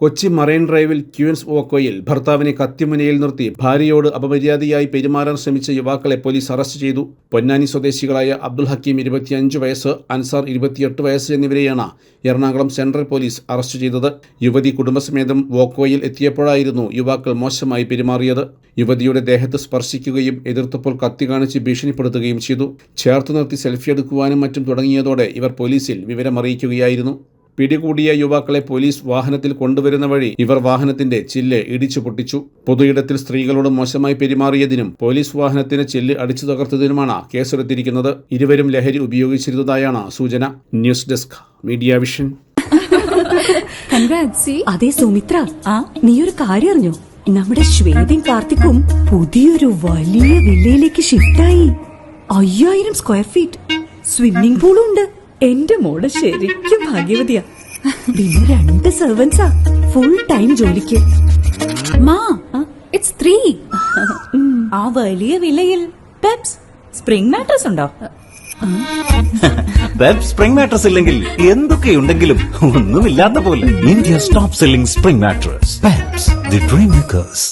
Kochi marine ഡ്രൈവിൽ queens വോക്കോയിൽ ഭർത്താവിനെ കത്തിമുനയിൽ നിർത്തി ഭാര്യയോട് അപമര്യാദയായി പെരുമാറാൻ ശ്രമിച്ച യുവാക്കളെ പോലീസ് അറസ്റ്റ് ചെയ്തു. പൊന്നാനി സ്വദേശികളായ അബ്ദുൽ ഹക്കീം ഇരുപത്തിയഞ്ച് വയസ്സ് അൻസാർ ഇരുപത്തിയെട്ട് വയസ്സ് എന്നിവരെയാണ് എറണാകുളം സെൻട്രൽ പോലീസ് അറസ്റ്റ് ചെയ്തത്. യുവതി കുടുംബസമേതം വോക്കോയിൽ എത്തിയപ്പോഴായിരുന്നു യുവാക്കൾ മോശമായി പെരുമാറിയത്. യുവതിയുടെ ദേഹത്ത് സ്പർശിക്കുകയും എതിർത്തപ്പോൾ കത്തി കാണിച്ച് ഭീഷണിപ്പെടുത്തുകയും ചെയ്തു. ചേർത്ത് നിർത്തി സെൽഫി എടുക്കുവാനും മറ്റും തുടങ്ങിയതോടെ ഇവർ പോലീസിൽ വിവരമറിയിക്കുകയായിരുന്നു. പിടികൂടിയ യുവാക്കളെ പോലീസ് വാഹനത്തിൽ കൊണ്ടുവരുന്ന വഴി ഇവർ വാഹനത്തിന്റെ ചില്ല് ഇടിച്ചു പൊട്ടിച്ചു. പൊതുയിടത്തിൽ സ്ത്രീകളോട് മോശമായി പെരുമാറിയതിനും പോലീസ് വാഹനത്തിന് ചില്ല് അടിച്ചു തകർത്തതിനുമാണ് കേസെടുത്തിരിക്കുന്നത്. ഇരുവരും ലഹരി ഉപയോഗിച്ചിരുന്നതായാണ് സൂചന. News desk Media Vision. അതെ സുമിത്ര ആ നീ ഒരു കാര്യം അറിഞ്ഞോ? നമ്മുടെ ശ്വേതയും കാർത്തിക്കും പുതിയൊരു വലിയ വില്ലയിലേക്ക് ഷിഫ്റ്റായി അയ്യായിരം സ്ക്വയർ ഫീറ്റ് സ്വിമ്മിംഗ് പൂളും ഉണ്ട്. എന്റെ മോൾ ശരിക്കും ഭാഗ്യവതിയാ. പിന്നെ രണ്ട് സെർവൻസാ ഫുൾ ടൈം ജോലിക്ക്. മാ ഇറ്റ്സ് ത്രീ ആ വലിയ വിലയിൽ പെപ്സ് സ്പ്രിംഗ് മാട്രസ് ഉണ്ടോ? വെബ് സ്പ്രിംഗ് മാട്രസ് ഇല്ലെങ്കിൽ എന്തൊക്കെയുണ്ടെങ്കിലും ഒന്നുമില്ലാത്ത പോലെ. India's top selling spring mattress Peps the dream makers